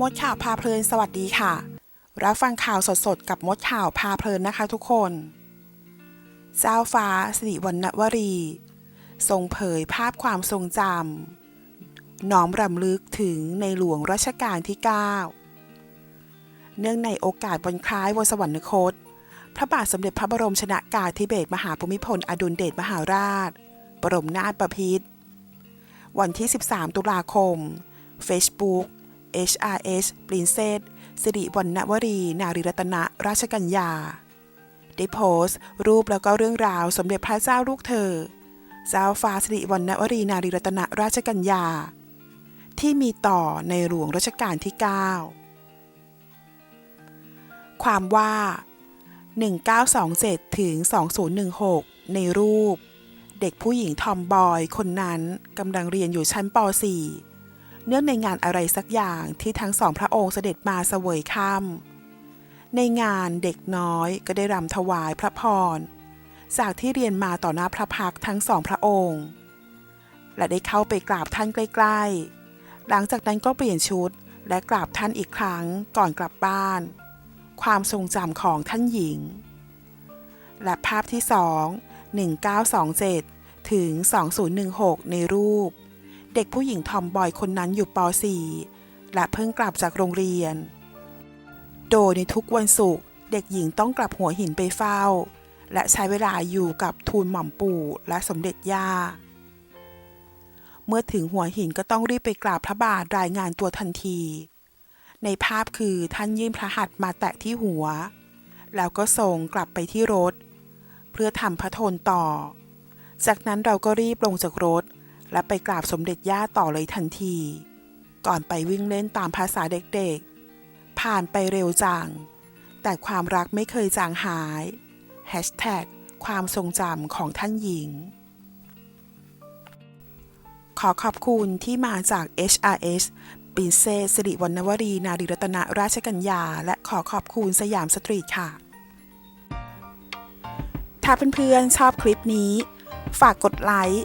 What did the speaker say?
มดข่าวพาเพลินสวัสดีค่ะ รับฟังข่าวสดๆ กับมดข่าวพาเพลินนะคะทุกคน เจ้าฟ้าสิริวรรณวรี ทรงเผยภาพความทรงจำน้อมรำลึกถึงในหลวงรัชกาลที่ 9 เนื่องในโอกาสวันคล้ายวันสวรรคต พระบาทสมเด็จพระบรมชนากาธิเบศรมหาภูมิพลอดุลเดชมหาราช บรมนาถบพิตรวันที่ 13 ตุลาคม Facebook HRS Princess สิริวรรณวรี นารีรัตนราชกัญญา ได้โพสต์ รูปแล้วก็เรื่องราวสมเด็จพระเจ้าลูกเธอ เจ้าฟ้าสิริวรรณวรี นารีรัตนราชกัญญา ที่มีต่อในหลวงรัชกาลที่ 9 ความว่า 1927 ถึง 2016 ในรูป เด็กผู้หญิงทอมบอยคนนั้นกำลังเรียนอยู่ชั้นป .4 เนื่องในงานอะไรสักอย่างที่ทั้งสองพระองค์เสด็จมาเสวยค่ำในงานเด็กน้อยก็ได้รำถวายพระพร จากที่เรียนมาต่อหน้าพระพักทั้งสองพระองค์ และได้เข้าไปกราบท่านใกล้ๆ หลังจากนั้นก็เปลี่ยนชุดและกราบท่านอีกครั้งก่อนกลับบ้าน ความทรงจำของท่านหญิง และภาพที่สอง1927 ถึง 2016 ในรูป เด็กผู้หญิงทอมบอยคนนั้นอยู่ป .4 และเพิ่งกลับจากโรงเรียน โดยในทุกวันศุกร์เด็กหญิงต้องกลับหัวหินไปเฝ้า และใช้เวลาอยู่กับทูลหม่อมปู่และสมเด็จย่า เมื่อถึงหัวหินก็ต้องรีบไปกราบพระบาทรายงานตัวทันที ในภาพคือท่านยื่นพระหัตถ์มาแตะที่หัว แล้วก็ส่งกลับไปที่รถ เพื่อทำพระทนต่อ จากนั้นเราก็รีบลงจากรถ และไปกราบสมเด็จย่าต่อเลยทันที ก่อนไปวิ่งเล่นตามภาษาเด็กๆ ผ่านไปเร็วจัง แต่ความรักไม่เคยจางหาย Hashtag ความทรงจำของท่านหญิง ขอขอบคุณที่มาจาก HRS ปินเซสสิริวรรณวรี นารีรัตนราชกัญญา และขอขอบคุณสยามสตรีทค่ะ ถ้าเพื่อนๆชอบคลิปนี้ ฝากกดไลค์